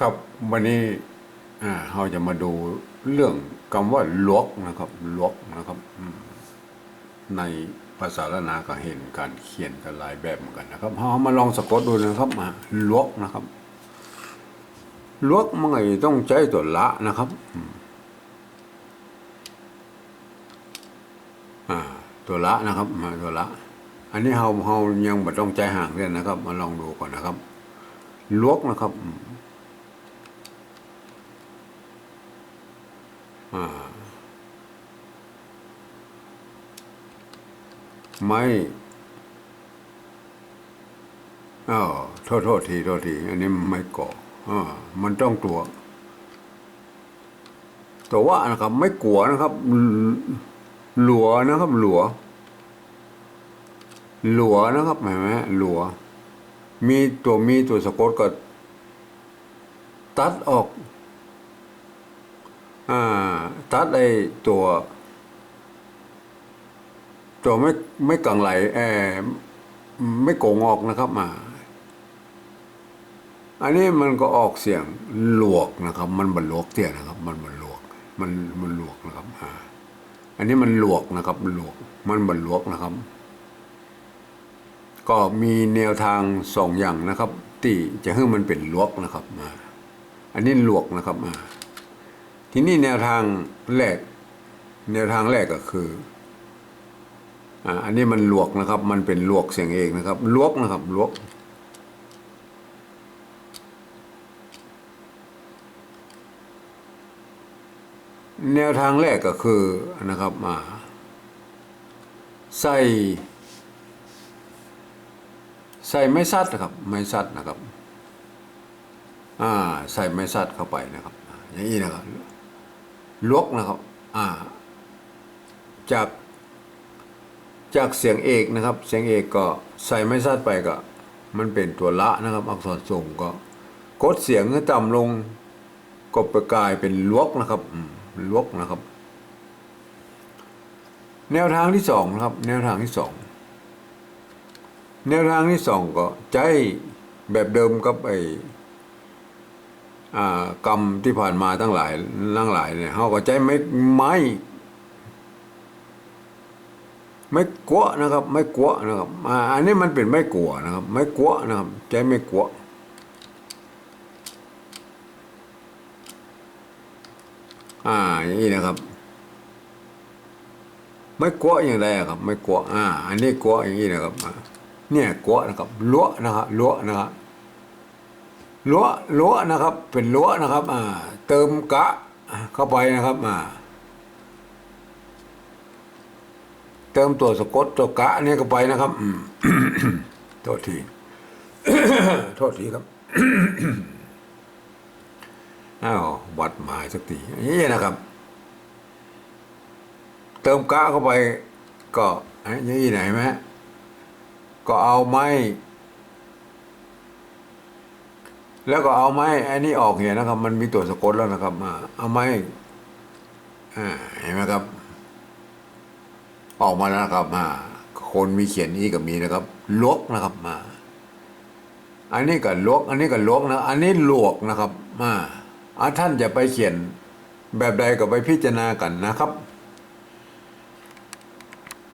ครับวันนี้เราจะมาดูเรื่องคำว่าลวกนะครับลวกนะครับในภาษาละนาก็เห็นการเขียนกันหลายแบบเหมือนกันนะครับเรามาลองสะกดดูนะครับมาลวกนะครับลวกมันก็ต้องใช้ตัวละนะครับอตัวละนะครับมาตัวละ อันนี้เราเรายังไม่ต้องใจห่างเลยนะครับ มาลองดูก่อนนะครับลวกนะครับอืม อ่า ไม่อ๋อโทษโทษทีโทษที อันนี้ไม่ก่ออมันต้องตัว แตัวว่านะครับ ไม่กลัวนะครับ หลัวนะครับ หลัว หลัวนะครับเห็นไหมหลัว มีตัวมีตัวสะกดก็ตัดออก ตัดไอตัว ตัวไม่ไม่กังไหลเออไม่โกงออกนะครับมา อันนี้มันก็ออกเสียงหลวกนะครับ มันบรรลวกเตี้ยนะครับ มันบรรลวก มันมันลวกนะครับอ่าอันนี้มันหลวกนะครับ มันลวก มันบรรลวกนะครับ ก็มีแนวทางสองอย่างนะครับ ที่จะให้มันเป็นลวกนะครับมาอันนี้ลวกนะครับมา ทีนี้แนวทางแรก แนวทางแรกก็คืออ่าอันนี้มันลวกนะครับ มันเป็นลวกเสียงเองนะครับ ลวกนะครับ ลวก แนวทางแรกก็คือนะครับมาใส่ ใส่ไม้ซัดนะครับ ไม้ซัดนะครับ อ่า ใส่ไม้ซัดเข้าไปนะครับ อย่างนี้นะครับ ลวกนะครับอ่าจากจากเสียงเอกนะครับ เสียงเอกก็ใส่ไม้ซัดไปก็ มันเป็นตัวละนะครับ อักษรส่งก็กดเสียงให้ต่ำลงก็ไปกลายเป็นลวกนะครับลวกนะครับ แนวทางที่สองนะครับ แนวทางที่สองแนวทางที่สองก็ใจแบบเดิมกับไอ กรรมที่ผ่านมาทั้งหลายทั้งหลายเนี่ยเขาก็ใจไม่ไม้ไม่กลัวนะครับ ไม่กลัวนะครับอ,อันนี้มันเป็นไม่กลัวนะครับ ไม่กลัวนะครับใจไม่กลัวอ่าอย่างนี้นะครับ ไม่กลัวอย่างไรอะครับ ไม่กลัวอ่า อันนี้กลัวอย่างนี้นะครับ เนี่ยกลัวนะครับล้วนะครับล้วนะครับ ล้วล้วนะครับ เป็นล้วนะครับอ่าเติมกะเข้าไปนะครับอ่าเติมตัวสะกดตัวกะนี่เข้าไปนะครับอืมโทษทีโทษทีครับอ้าววัดหมายสักทีนี้นะครับ เติมกะเข้าไปก็อย่างนี้ไหนไหมก็เอาไม้ แล้วก็เอาไม้ไอ้นี่ออกเนี่ยนะครับ มันมีตัวสะกดแล้วนะครับมาเอาไม้เห็นไหมครับ ออกมาแล้วนะครับมาคนมีเขียนนี้ก็มีนะครับลวกนะครับมา อันนี้ก็ลวก อันนี้ก็ลวกนะ อันนี้ลวกนะครับ มาอะท่านจะไปเขียนแบบใดก็ไปพิจารณากันนะครับ